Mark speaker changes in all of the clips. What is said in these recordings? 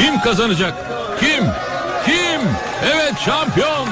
Speaker 1: Kim kazanacak? Kim? Kim? Evet şampiyon.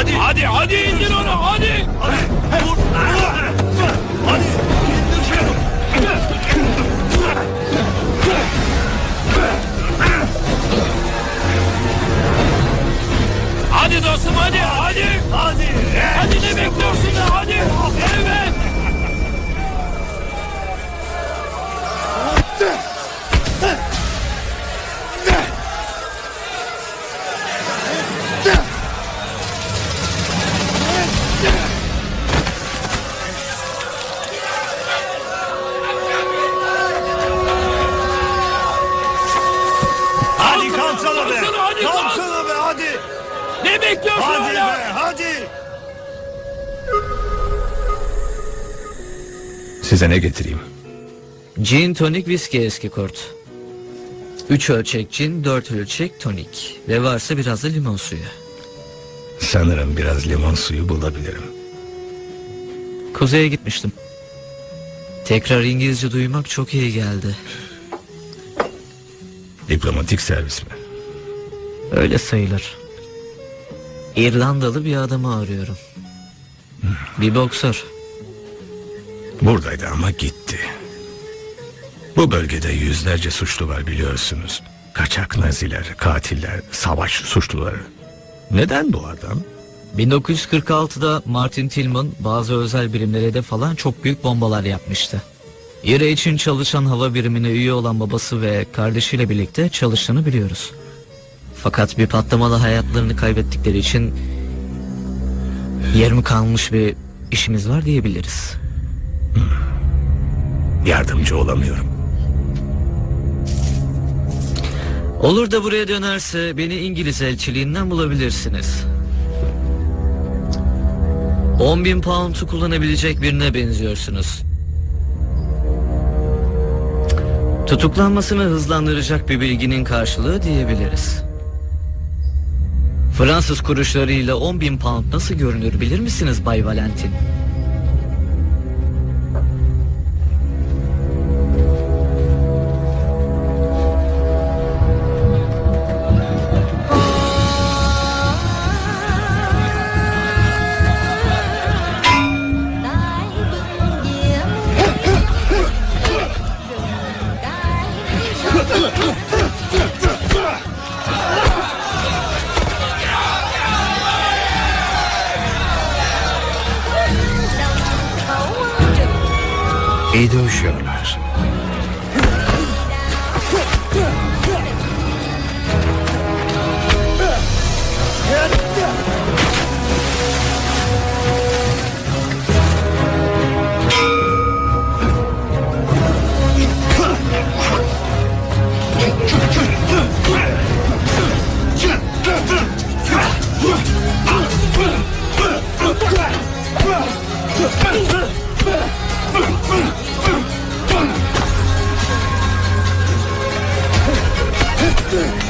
Speaker 2: Hadi hadi hadi indir onu hadi. Vur. Hadi dostum hadi hadi. Hadi. Hadi ne bekliyorsun ya hadi. Evet.
Speaker 3: Hadi be
Speaker 2: hadi.
Speaker 1: Size ne getireyim?
Speaker 4: Gin tonik viski eski kurt. 3 ölçek cin, 4 ölçek tonik. Ve varsa biraz da limon suyu.
Speaker 1: Sanırım biraz limon suyu bulabilirim.
Speaker 4: Kuzey'e gitmiştim. Tekrar İngilizce duymak çok iyi geldi.
Speaker 1: Diplomatik servis mi?
Speaker 4: Öyle sayılır. İrlandalı bir adamı arıyorum. Bir boksör.
Speaker 1: Buradaydı ama gitti. Bu bölgede yüzlerce suçlu var biliyorsunuz. Kaçak naziler, katiller, savaş suçluları. Neden bu adam?
Speaker 4: 1946'da Martin Tillman bazı özel birimlere de falan çok büyük bombalar yapmıştı. İRA için çalışan hava birimine üye olan babası ve kardeşiyle birlikte çalıştığını biliyoruz. Fakat bir patlamada hayatlarını kaybettikleri için yarım kalmış bir işimiz var diyebiliriz.
Speaker 1: Yardımcı olamıyorum.
Speaker 4: Olur da buraya dönerse beni İngiliz elçiliğinden bulabilirsiniz. 10 bin pound'u kullanabilecek birine benziyorsunuz. Tutuklanmasını hızlandıracak bir bilginin karşılığı diyebiliriz. Fransız kuruşlarıyla 10 bin pound nasıl görünür bilir misiniz Bay Valentin?
Speaker 1: İyi dövüşüyorlar. Ух!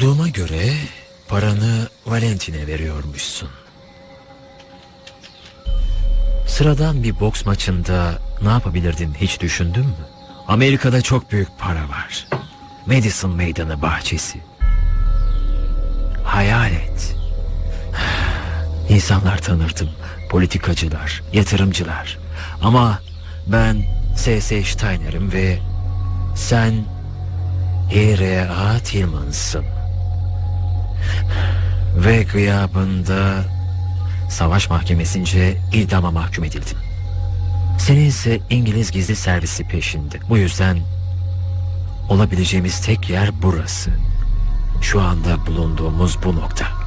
Speaker 3: Duyduğuma göre paranı Valentin'e veriyormuşsun. Sıradan bir boks maçında ne yapabilirdin hiç düşündün mü? Amerika'da çok büyük para var. Madison Meydanı bahçesi. Hayal et. İnsanlar tanırdım. Politikacılar, yatırımcılar. Ama ben S.S. Steiner'im ve sen İ.R.A. Tillmans'ın. Ve gıyabında savaş mahkemesince idama mahkum edildim. Senin ise İngiliz gizli servisi peşinde. Bu yüzden olabileceğimiz tek yer burası. Şu anda bulunduğumuz bu nokta.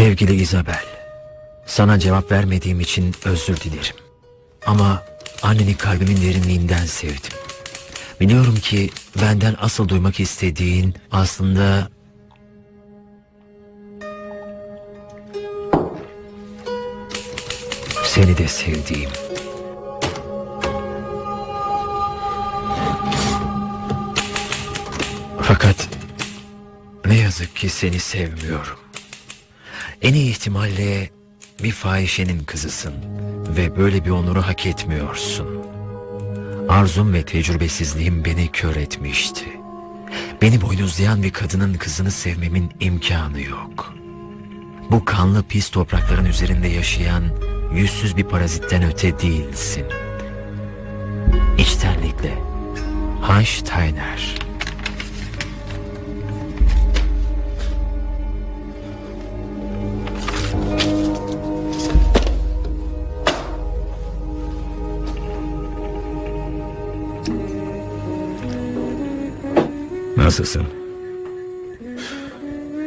Speaker 3: Sevgili Isabel, sana cevap vermediğim için özür dilerim. Ama anneni kalbimin derinliğinden sevdim. Biliyorum ki benden asıl duymak istediğin aslında seni de sevdiğim. Fakat ne yazık ki seni sevmiyorum. En iyi ihtimalle bir fahişenin kızısın ve böyle bir onuru hak etmiyorsun. Arzum ve tecrübesizliğim beni kör etmişti. Beni boynuzlayan bir kadının kızını sevmemin imkanı yok. Bu kanlı pis toprakların üzerinde yaşayan yüzsüz bir parazitten öte değilsin. İçtenlikle. Hans Steiner.
Speaker 1: Nasılsın?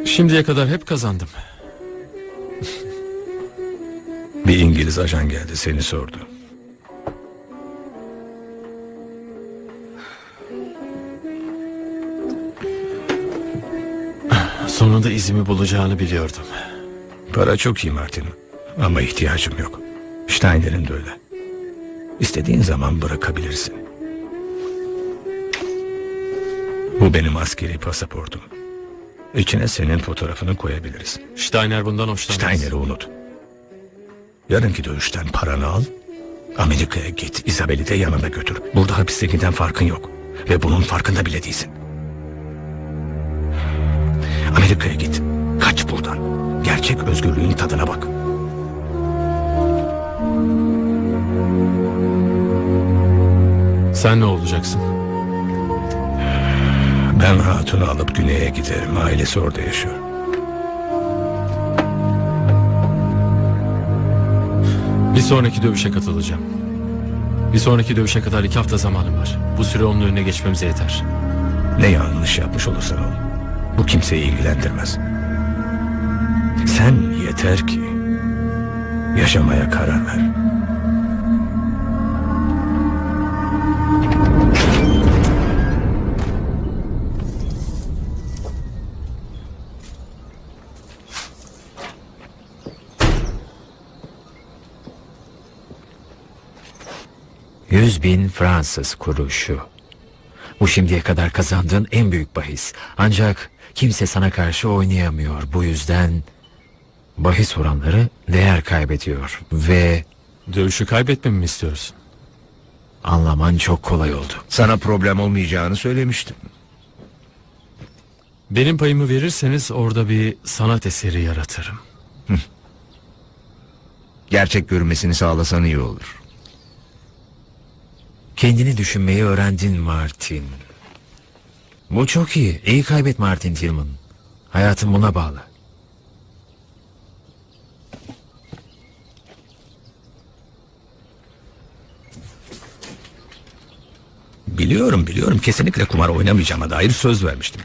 Speaker 2: Şimdiye kadar hep kazandım.
Speaker 1: Bir İngiliz ajan geldi seni sordu.
Speaker 2: Sonunda izimi bulacağını biliyordum.
Speaker 1: Para çok iyi Martin. Ama ihtiyacım yok. Steiner'in de öyle. İstediğin zaman bırakabilirsin. Bu benim askeri pasaportum. İçine senin fotoğrafını koyabiliriz.
Speaker 2: Steiner bundan hoşlanmaz.
Speaker 1: Steiner'i unut. Yarınki dövüşten paranı al. Amerika'ya git. Isabel'i de yanına götür. Burada hapistekinden farkın yok. Ve bunun farkında bile değilsin. Amerika'ya git. Kaç buradan. Gerçek özgürlüğün tadına bak.
Speaker 2: Sen ne olacaksın?
Speaker 1: Ben hatunu alıp güneye giderim. Ailesi orada yaşıyor.
Speaker 2: Bir sonraki dövüşe katılacağım. Bir sonraki dövüşe kadar iki hafta zamanım var. Bu süre onun önüne geçmemize yeter.
Speaker 1: Ne yanlış yapmış olursan ol. Bu kimseyi ilgilendirmez. Sen yeter ki yaşamaya karar ver.
Speaker 3: Yüz bin Fransız kuruşu. Bu şimdiye kadar kazandığın en büyük bahis. Ancak kimse sana karşı oynayamıyor. Bu yüzden bahis oranları değer kaybediyor ve
Speaker 2: Dövüşü kaybetmemi mi istiyorsun?
Speaker 3: anlaman çok kolay oldu.
Speaker 1: Sana problem olmayacağını söylemiştim.
Speaker 2: Benim payımı verirseniz orada bir sanat eseri yaratırım.
Speaker 1: Gerçek görünmesini sağlasan iyi olur.
Speaker 3: Kendini düşünmeyi öğrendin Martin. Bu çok iyi. İyi kaybet Martin Tillman. Hayatın buna bağlı.
Speaker 1: Biliyorum biliyorum kesinlikle kumar oynamayacağıma dair söz vermiştim.